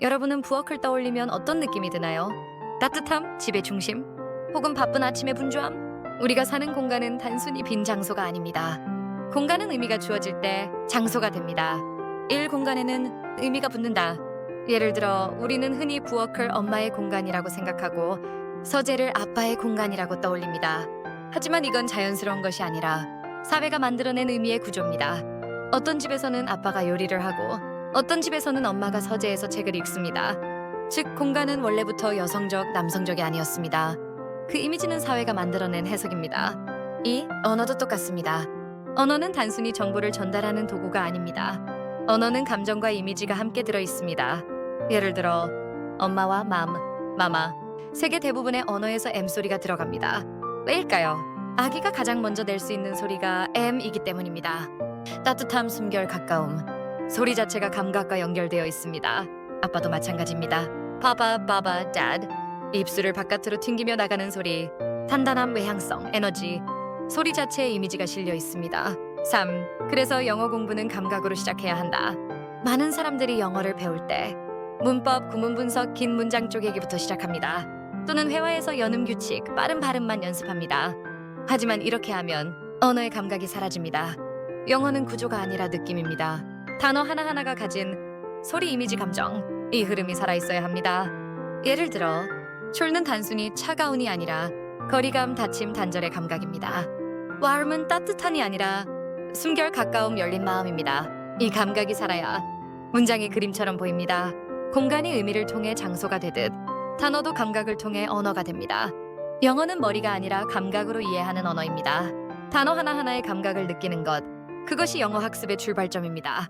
여러분은 부엌을 떠올리면 어떤 느낌이 드나요? 따뜻함, 집의 중심, 혹은 바쁜 아침의 분주함? 우리가 사는 공간은 단순히 빈 장소가 아닙니다. 공간은 의미가 주어질 때 장소가 됩니다. 일 공간에는 의미가 붙는다. 예를 들어 우리는 흔히 부엌을 엄마의 공간이라고 생각하고 서재를 아빠의 공간이라고 떠올립니다. 하지만 이건 자연스러운 것이 아니라 사회가 만들어낸 의미의 구조입니다. 어떤 집에서는 아빠가 요리를 하고 어떤 집에서는 엄마가 서재에서 책을 읽습니다. 즉 공간은 원래부터 여성적, 남성적이 아니었습니다. 그 이미지는 사회가 만들어낸 해석입니다. 이 언어도 똑같습니다. 언어는 단순히 정보를 전달하는 도구가 아닙니다. 언어는 감정과 이미지가 함께 들어 있습니다. 예를 들어 엄마와 맘, 마마. 세계 대부분의 언어에서 M 소리가 들어갑니다. 왜일까요? 아기가 가장 먼저 낼 수 있는 소리가 M이기 때문입니다. 따뜻함, 숨결, 가까움. 소리 자체가 감각과 연결되어 있습니다. 아빠도 마찬가지입니다. 바바, 바바, dad. 입술을 바깥으로 튕기며 나가는 소리. 단단함, 외향성, 에너지. 소리 자체에 이미지가 실려 있습니다. 3. 그래서 영어 공부는 감각으로 시작해야 한다. 많은 사람들이 영어를 배울 때 문법, 구문 분석, 긴 문장 쪼개기부터 시작합니다. 또는 회화에서 연음 규칙, 빠른 발음만 연습합니다. 하지만 이렇게 하면 언어의 감각이 사라집니다. 영어는 구조가 아니라 느낌입니다. 단어 하나하나가 가진 소리 이미지 감정, 이 흐름이 살아있어야 합니다. 예를 들어, 졸는 단순히 차가운이 아니라 거리감, 다침, 단절의 감각입니다. warm은 따뜻한이 아니라 숨결, 가까움, 열린 마음입니다. 이 감각이 살아야 문장이 그림처럼 보입니다. 공간이 의미를 통해 장소가 되듯 단어도 감각을 통해 언어가 됩니다. 영어는 머리가 아니라 감각으로 이해하는 언어입니다. 단어 하나하나의 감각을 느끼는 것, 그것이 영어 학습의 출발점입니다.